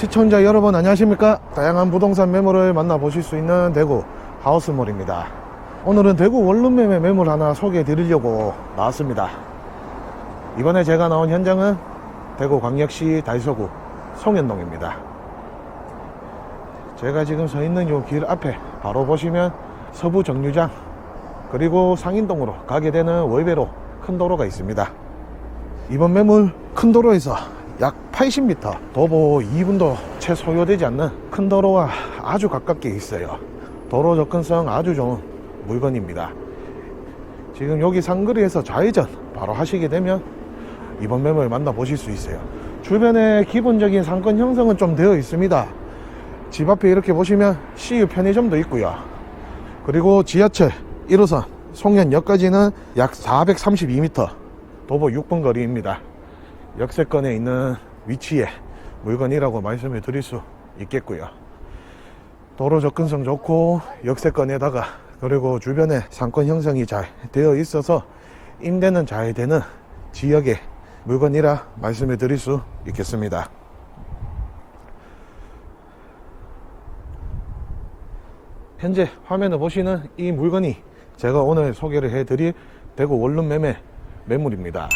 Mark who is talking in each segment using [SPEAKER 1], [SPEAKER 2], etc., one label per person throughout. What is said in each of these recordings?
[SPEAKER 1] 시청자 여러분 안녕하십니까? 다양한 부동산 매물을 만나보실 수 있는 대구 하우스몰입니다. 오늘은 대구 원룸 매매 매물 하나 소개해 드리려고 나왔습니다. 이번에 제가 나온 현장은 대구 광역시 달서구 송현동입니다. 제가 지금 서 있는 요길 앞에 바로 보시면 서부 정류장 그리고 상인동으로 가게 되는 월배로 큰 도로가 있습니다. 이번 매물 큰 도로에서 약 80m 도보 2분도 채 소요되지 않는 큰 도로와 아주 가깝게 있어요. 도로 접근성 아주 좋은 물건입니다. 지금 여기 상거리에서 좌회전 바로 하시게 되면 이번 매물 만나보실 수 있어요. 주변에 기본적인 상권 형성은 좀 되어 있습니다. 집 앞에 이렇게 보시면 CU 편의점도 있고요. 그리고 지하철 1호선 송년역까지는 약 432m 도보 6분 거리입니다 역세권에 있는 위치에 물건이라고 말씀을 드릴 수 있겠고요. 도로 접근성 좋고 역세권에다가 그리고 주변에 상권 형성이 잘 되어 있어서 임대는 잘 되는 지역의 물건이라 말씀을 드릴 수 있겠습니다. 현재 화면을 보시는 이 물건이 제가 오늘 소개를 해드릴 대구 원룸 매매 매물입니다.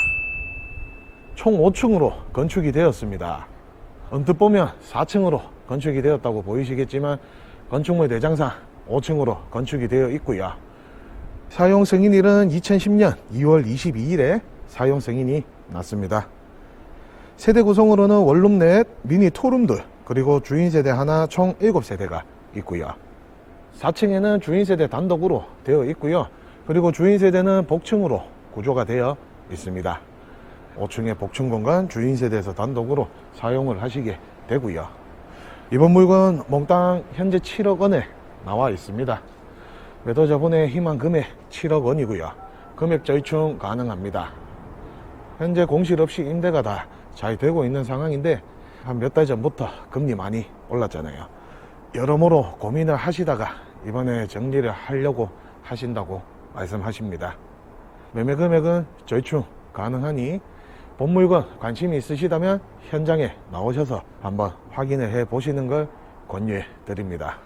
[SPEAKER 1] 총 5층으로 건축이 되었습니다. 언뜻 보면 4층으로 건축이 되었다고 보이시겠지만 건축물 대장상 5층으로 건축이 되어 있고요. 사용 승인일은 2010년 2월 22일에 사용 승인이 났습니다. 세대 구성으로는 원룸 넷, 미니 투룸들, 그리고 주인 세대 하나 총 7세대가 있고요. 4층에는 주인 세대 단독으로 되어 있고요. 그리고 주인 세대는 복층으로 구조가 되어 있습니다. 5층의 복층 공간 주인 세대에서 단독으로 사용을 하시게 되고요. 이번 물건 몽땅 현재 7억 원에 나와 있습니다. 매도 자본의 희망 금액 7억 원이고요. 금액 절충 가능합니다. 현재 공실 없이 임대가 다 잘 되고 있는 상황인데 한 몇 달 전부터 금리 많이 올랐잖아요. 여러모로 고민을 하시다가 이번에 정리를 하려고 하신다고 말씀하십니다. 매매 금액은 절충 가능하니 본 물건 관심이 있으시다면 현장에 나오셔서 한번 확인을 해 보시는 걸 권유해 드립니다.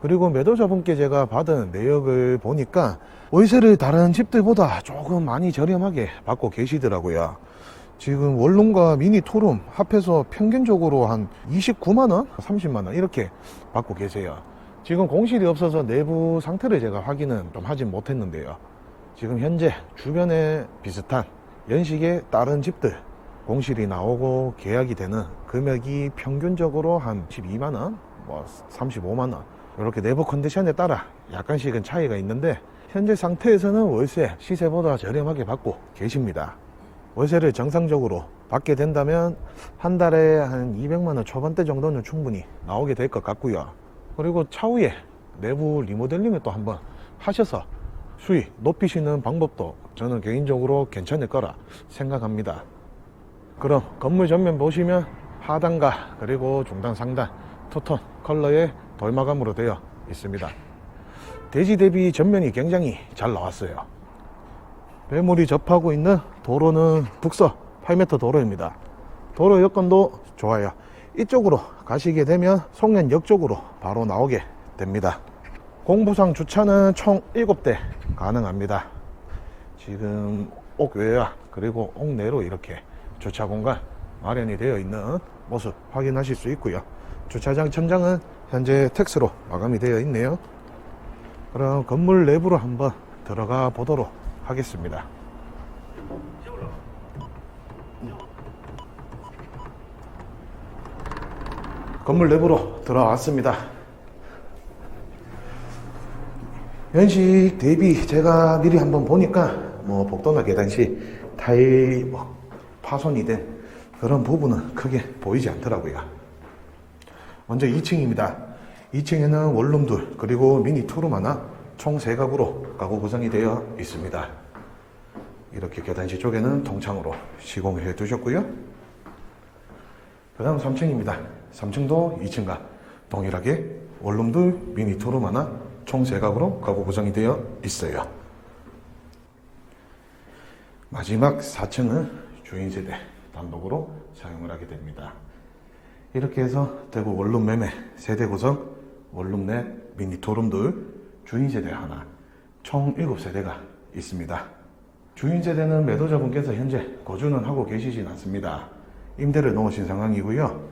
[SPEAKER 1] 그리고 매도자분께 제가 받은 내역을 보니까 월세를 다른 집들보다 조금 많이 저렴하게 받고 계시더라고요. 지금 원룸과 미니 토룸 합해서 평균적으로 한 29만원, 30만원 이렇게 받고 계세요. 지금 공실이 없어서 내부 상태를 제가 확인은 좀 하진 못했는데요. 지금 현재 주변에 비슷한 연식의 다른 집들 공실이 나오고 계약이 되는 금액이 평균적으로 한 12만원, 뭐 35만원 이렇게 내부 컨디션에 따라 약간씩은 차이가 있는데 현재 상태에서는 월세 시세보다 저렴하게 받고 계십니다. 월세를 정상적으로 받게 된다면 한 달에 한 200만원 초반대 정도는 충분히 나오게 될 것 같고요. 그리고 차후에 내부 리모델링을 또 한번 하셔서 수익 높이시는 방법도 저는 개인적으로 괜찮을 거라 생각합니다. 그럼 건물 전면 보시면 하단과 그리고 중단 상단 투톤 컬러의 돌마감으로 되어 있습니다. 대지 대비 전면이 굉장히 잘 나왔어요. 매물이 접하고 있는 도로는 북서 8m 도로입니다. 도로 여건도 좋아요. 이쪽으로 가시게 되면 송년역 쪽으로 바로 나오게 됩니다. 공부상 주차는 총 7대 가능합니다. 지금 옥 외야 그리고 옥 내로 이렇게 주차 공간 마련이 되어 있는 모습 확인하실 수 있고요. 주차장 천장은 현재 텍스로 마감이 되어 있네요. 그럼 건물 내부로 한번 들어가 보도록 하겠습니다. 건물 내부로 들어왔습니다. 연식 대비 제가 미리 한번 보니까 뭐 복도나 계단시 타일 뭐 파손이 된 그런 부분은 크게 보이지 않더라고요. 먼저 2층입니다. 2층에는 원룸들 그리고 미니 투룸 하나 총 3가구로 가구 구성이 되어 있습니다. 이렇게 계단시 쪽에는 통창으로 시공을 해 두셨고요. 그 다음 3층입니다. 3층도 2층과 동일하게 원룸들 미니 투룸 하나 총 3가구로 가구 구성이 되어 있어요. 마지막 4층은 주인 세대 단독으로 사용을 하게 됩니다. 이렇게 해서 대구 원룸 매매 세대 구성 원룸 내 미니 토룸들 주인 세대 하나 총 7세대가 있습니다. 주인 세대는 매도자분께서 현재 거주는 하고 계시진 않습니다. 임대를 놓으신 상황이고요.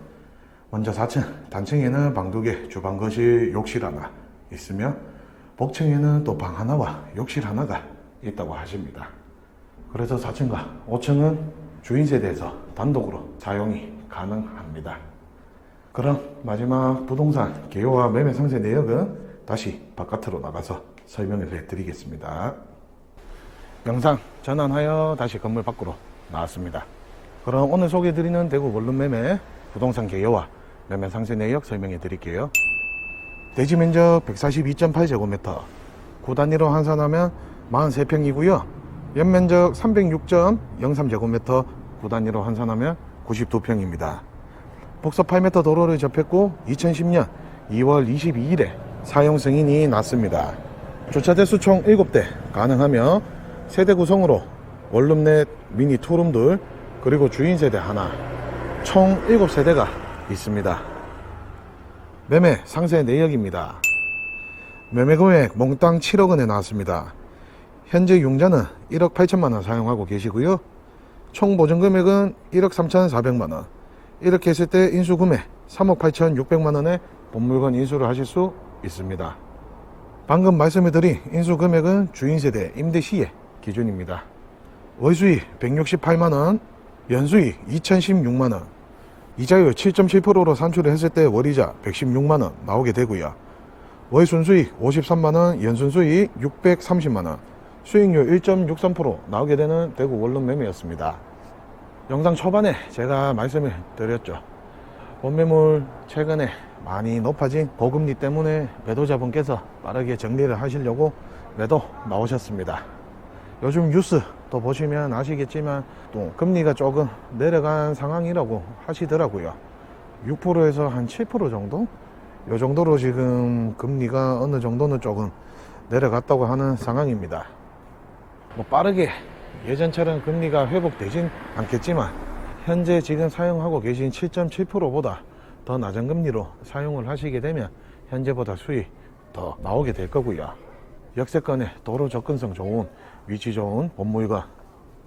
[SPEAKER 1] 먼저 4층 단층에는 방두 개, 주방 거실, 욕실 하나 있으며 복층에는 또 방 하나와 욕실 하나가 있다고 하십니다. 그래서 4층과 5층은 주인 세대에서 단독으로 사용이 가능합니다. 그럼 마지막 부동산 개요와 매매 상세 내역은 다시 바깥으로 나가서 설명을 해드리겠습니다. 영상 전환하여 다시 건물 밖으로 나왔습니다. 그럼 오늘 소개해드리는 대구 원룸 매매 부동산 개요와 매매 상세 내역 설명해 드릴게요. 대지 면적 142.8제곱미터, 구 단위로 환산하면 43평이고요. 연면적 306.03제곱미터, 구 단위로 환산하면 92평입니다. 복서 8m 도로를 접했고 2010년 2월 22일에 사용 승인이 났습니다. 주차 대수 총 7대 가능하며 세대 구성으로 원룸 내 미니 투룸들 그리고 주인 세대 하나 총 7세대가 있습니다. 매매 상세 내역입니다. 매매 금액 몽땅 7억 원에 나왔습니다. 현재 융자는 1억 8천만 원 사용하고 계시고요. 총 보증 금액은 1억 3천4백만 원. 이렇게 했을 때 인수 금액 3억 8천 6백만 원에 본물건 인수를 하실 수 있습니다. 방금 말씀해드린 인수 금액은 주인 세대 임대 시의 기준입니다. 월수익 168만 원, 연수익 2016만 원, 이자율 7.7%로 산출을 했을 때 월이자 116만 원 나오게 되고요. 월 순수익 53만 원, 연순수익 630만 원, 수익률 1.63% 나오게 되는 대구 원룸 매매였습니다. 영상 초반에 제가 말씀을 드렸죠. 원매물 최근에 많이 높아진 고금리 때문에 매도자분께서 빠르게 정리를 하시려고 매도 나오셨습니다. 요즘 뉴스 또 보시면 아시겠지만 또 금리가 조금 내려간 상황이라고 하시더라고요. 6%에서 한 7% 정도? 요 정도로 지금 금리가 어느 정도는 조금 내려갔다고 하는 상황입니다. 뭐 빠르게 예전처럼 금리가 회복되진 않겠지만 현재 지금 사용하고 계신 7.7%보다 더 낮은 금리로 사용을 하시게 되면 현재보다 수익 더 나오게 될 거고요. 역세권에 도로 접근성 좋은 위치 좋은 본물과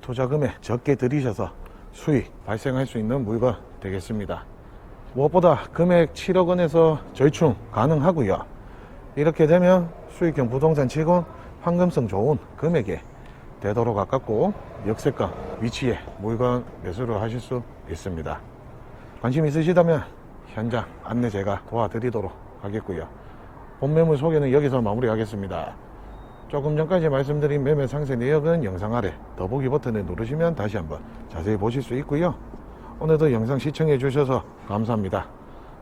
[SPEAKER 1] 투자 금액 적게 들이셔서 수익 발생할 수 있는 물건 되겠습니다. 무엇보다 금액 7억 원에서 절충 가능하고요. 이렇게 되면 수익형 부동산 치곤 황금성 좋은 금액에 되도록 가깝고 역세권 위치에 물건 매수를 하실 수 있습니다. 관심 있으시다면 현장 안내 제가 도와드리도록 하겠고요. 본매물 소개는 여기서 마무리하겠습니다. 조금 전까지 말씀드린 매매 상세 내역은 영상 아래 더보기 버튼을 누르시면 다시 한번 자세히 보실 수 있고요. 오늘도 영상 시청해 주셔서 감사합니다.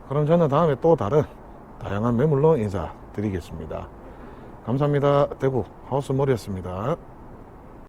[SPEAKER 1] 그럼 저는 다음에 또 다른 다양한 매물로 인사드리겠습니다. 감사합니다. 대구 하우스몰이었습니다.